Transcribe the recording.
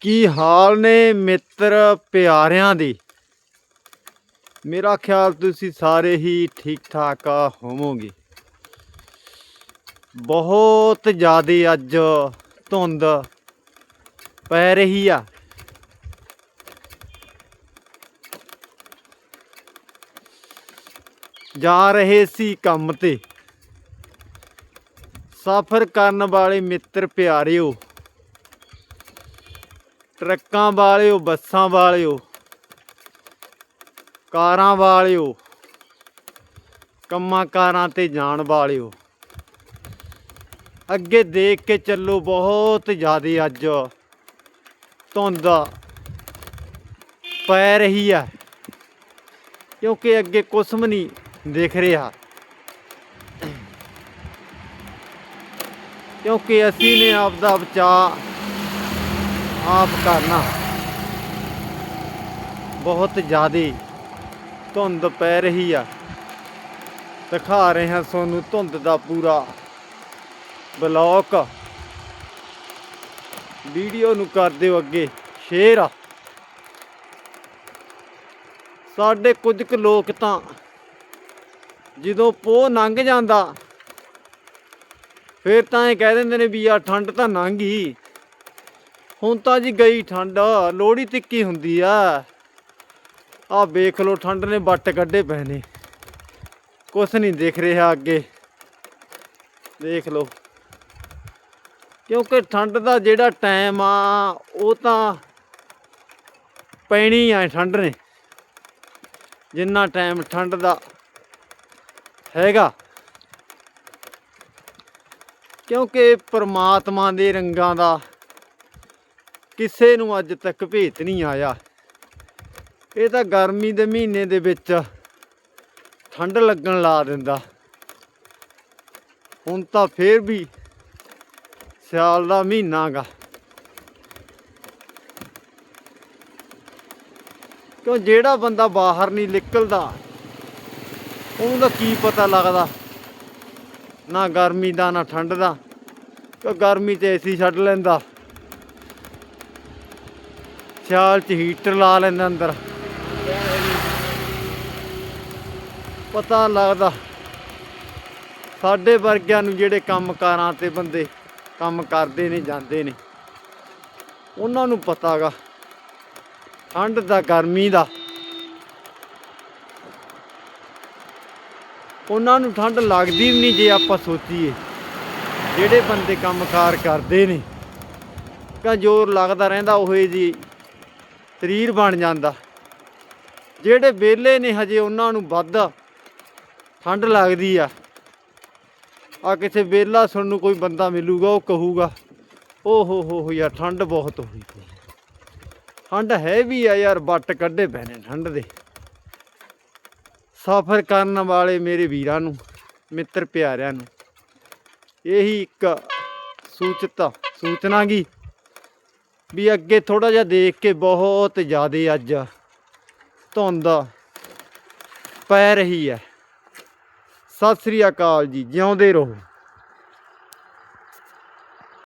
ਕੀ ਹਾਲ ਨੇ ਮਿੱਤਰ ਪਿਆਰਿਆਂ ਦੇ? ਮੇਰਾ ਖਿਆਲ ਤੁਸੀਂ ਸਾਰੇ ਹੀ ਠੀਕ ਠਾਕ ਹੋਵੋਗੇ। ਬਹੁਤ ਜ਼ਿਆਦਾ ਅੱਜ ਧੁੰਦ ਪੈ ਰਹੀ ਆ। ਜਾ ਰਹੇ ਸੀ ਕੰਮ ਤੇ। ਸਫ਼ਰ ਕਰਨ ਵਾਲੇ ਮਿੱਤਰ ਪਿਆਰਿਓ ਟਰੱਕਾਂ ਵਾਲਿਓ, ਬੱਸਾਂ ਵਾਲਿਓ, ਕਾਰਾਂ ਵਾਲਿਓ, ਕੰਮਾਂ ਕਾਰਾਂ ਤੇ ਜਾਣ ਵਾਲਿਓ। ਅੱਗੇ ਦੇਖ ਕੇ ਚੱਲੋ ਬਹੁਤ ਜ਼ਿਆਦੇ ਅੱਜ ਧੁੰਦ ਪੈ ਰਹੀ ਹੈ ਕਿਉਂਕਿ ਅੱਗੇ ਕੁਛ ਵੀ ਨਹੀਂ ਦਿਖ ਰਿਹਾ। ਕਿਉਂਕਿ ਅਸੀਂ ਨੇ ਆਪ ਦਾ ਬਚਾਅ ਆਪ ਕਰਨਾ। ਬਹੁਤ ਜ਼ਿਆਦੇ ਧੁੰਦ ਪੈ ਰਹੀ ਆ। ਦਿਖਾ ਰਹੇ ਹਾਂ ਤੁਹਾਨੂੰ ਧੁੰਦ ਦਾ ਪੂਰਾ ਬਲੌਕ। ਵੀਡੀਓ ਨੂੰ ਕਰ ਦਿਓ ਅੱਗੇ, ਸ਼ੇਅਰ। ਸਾਡੇ ਕੁਝ ਕੁ ਲੋਕ ਤਾਂ ਜਦੋਂ ਪੋਹ ਲੰਘ ਜਾਂਦਾ, ਫਿਰ ਤਾਂ ਇਹ ਕਹਿ ਦਿੰਦੇ ਨੇ ਵੀ ਆ ਠੰਡ ਤਾਂ ਲੰਘ ਗਈ ਹੁਣ ਤਾਂ ਜੀ ਗਈ ਠੰਡ, ਲੋਹੜੀ ਤਿੱਕੀ ਹੁੰਦੀ ਆ। ਆ ਵੇਖ ਲੋ ਠੰਡ ਨੇ ਵੱਟ ਕੱਢੇ ਪਏ ਨੇ। ਕੁਛ ਨਹੀਂ ਦਿਖ ਰਿਹਾ ਅੱਗੇ। ਦੇਖ ਲੋ ਕਿਉਂਕਿ ਠੰਡ ਦਾ ਜਿਹੜਾ ਟਾਈਮ ਆ, ਉਹ ਤਾਂ ਪੈਣੀ ਆ ਠੰਡ ਨੇ। ਜਿੰਨਾ ਟਾਈਮ ਠੰਡ ਦਾ ਹੈਗਾ। ਕਿਉਂਕਿ ਪਰਮਾਤਮਾ ਦੇ ਰੰਗਾਂ ਦਾ ਕਿਸੇ ਨੂੰ ਅੱਜ ਤੱਕ ਭੇਤ ਨਹੀਂ ਆਇਆ। ਇਹ ਤਾਂ ਗਰਮੀ ਦੇ ਮਹੀਨੇ ਦੇ ਵਿੱਚ ਠੰਡ ਲੱਗਣ ਲਾ ਦਿੰਦਾ। ਹੁਣ ਤਾਂ ਫੇਰ ਵੀ ਸਿਆਲ ਦਾ ਮਹੀਨਾ ਗਾ। ਕਿਉਂ ਜਿਹੜਾ ਬੰਦਾ ਬਾਹਰ ਨਹੀਂ ਨਿਕਲਦਾ, ਉਹਨੂੰ ਤਾਂ ਕੀ ਪਤਾ ਲੱਗਦਾ? ਨਾ ਗਰਮੀ ਦਾ, ਨਾ ਠੰਡ ਦਾ। ਕਿ ਗਰਮੀ ਤੇ ਏਸੀ ਛੱਡ ਲੈਂਦਾ? ਸਿਆਲ ਚ ਹੀਟਰ ਲਾ ਲੈਂਦਾ ਅੰਦਰ। ਪਤਾ ਲੱਗਦਾ। ਸਾਡੇ ਵਰਗਿਆਂ ਨੂੰ ਜਿਹੜੇ ਕੰਮਕਾਰਾਂ ਤੇ ਬੰਦੇ ਕੰਮ ਕਰਦੇ ਨੇ, ਜਾਂਦੇ ਨੇ, ਉਹਨਾਂ ਨੂੰ ਪਤਾਗਾ। ਠੰਡ ਦਾ, ਗਰਮੀ ਦਾ। ਉਹਨਾਂ ਨੂੰ ਠੰਡ ਲੱਗਦੀ ਵੀ ਨਹੀਂ ਜੇ ਆਪਾਂ ਸੋਚੀਏ। ਜਿਹੜੇ ਬੰਦੇ ਕੰਮਕਾਰ ਕਰਦੇ ਨੇ ਕਾ ਜ਼ੋਰ ਲੱਗਦਾ ਰਹਿੰਦਾ, ਉਹ ਜੀ ਸਰੀਰ ਬਣ ਜਾਂਦਾ। ਜਿਹੜੇ ਵਿਹਲੇ ਨੇ ਹਜੇ ਉਹਨਾਂ ਨੂੰ ਵੱਧ ਠੰਡ ਲੱਗਦੀ ਆ। ਆ ਕਿਤੇ ਵਿਹਲਾ ਸੁਣਨ ਨੂੰ ਕੋਈ ਬੰਦਾ ਮਿਲੂਗਾ, ਉਹ ਕਹੂਗਾ ਓ ਹੋ ਹੋ ਯਾਰ ਠੰਡ ਬਹੁਤ ਹੋਈ ਠੰਡ ਹੈ ਵੀ ਆ ਯਾਰ, ਵੱਟ ਕੱਢੇ ਪਏ ਨੇ ਠੰਡ ਦੇ। ਸਫ਼ਰ ਕਰਨ ਵਾਲੇ ਮੇਰੇ ਵੀਰਾਂ ਨੂੰ, ਮਿੱਤਰ ਪਿਆਰਿਆਂ ਨੂੰ, ਇਹੀ ਇੱਕ ਸੂਚਤ ਸੂਚਨਾ ਗੀ ਵੀ ਅੱਗੇ ਥੋੜਾ ਜਿਹਾ ਦੇਖ ਕੇ ਬਹੁਤ ਜ਼ਿਆਦੇ ਅੱਜ ਧੁੰਦ ਪੈ ਰਹੀ ਹੈ। ਸਤਿ ਸ੍ਰੀ ਅਕਾਲ ਜੀ, ਜਿਉਂਦੇ ਰਹੋ।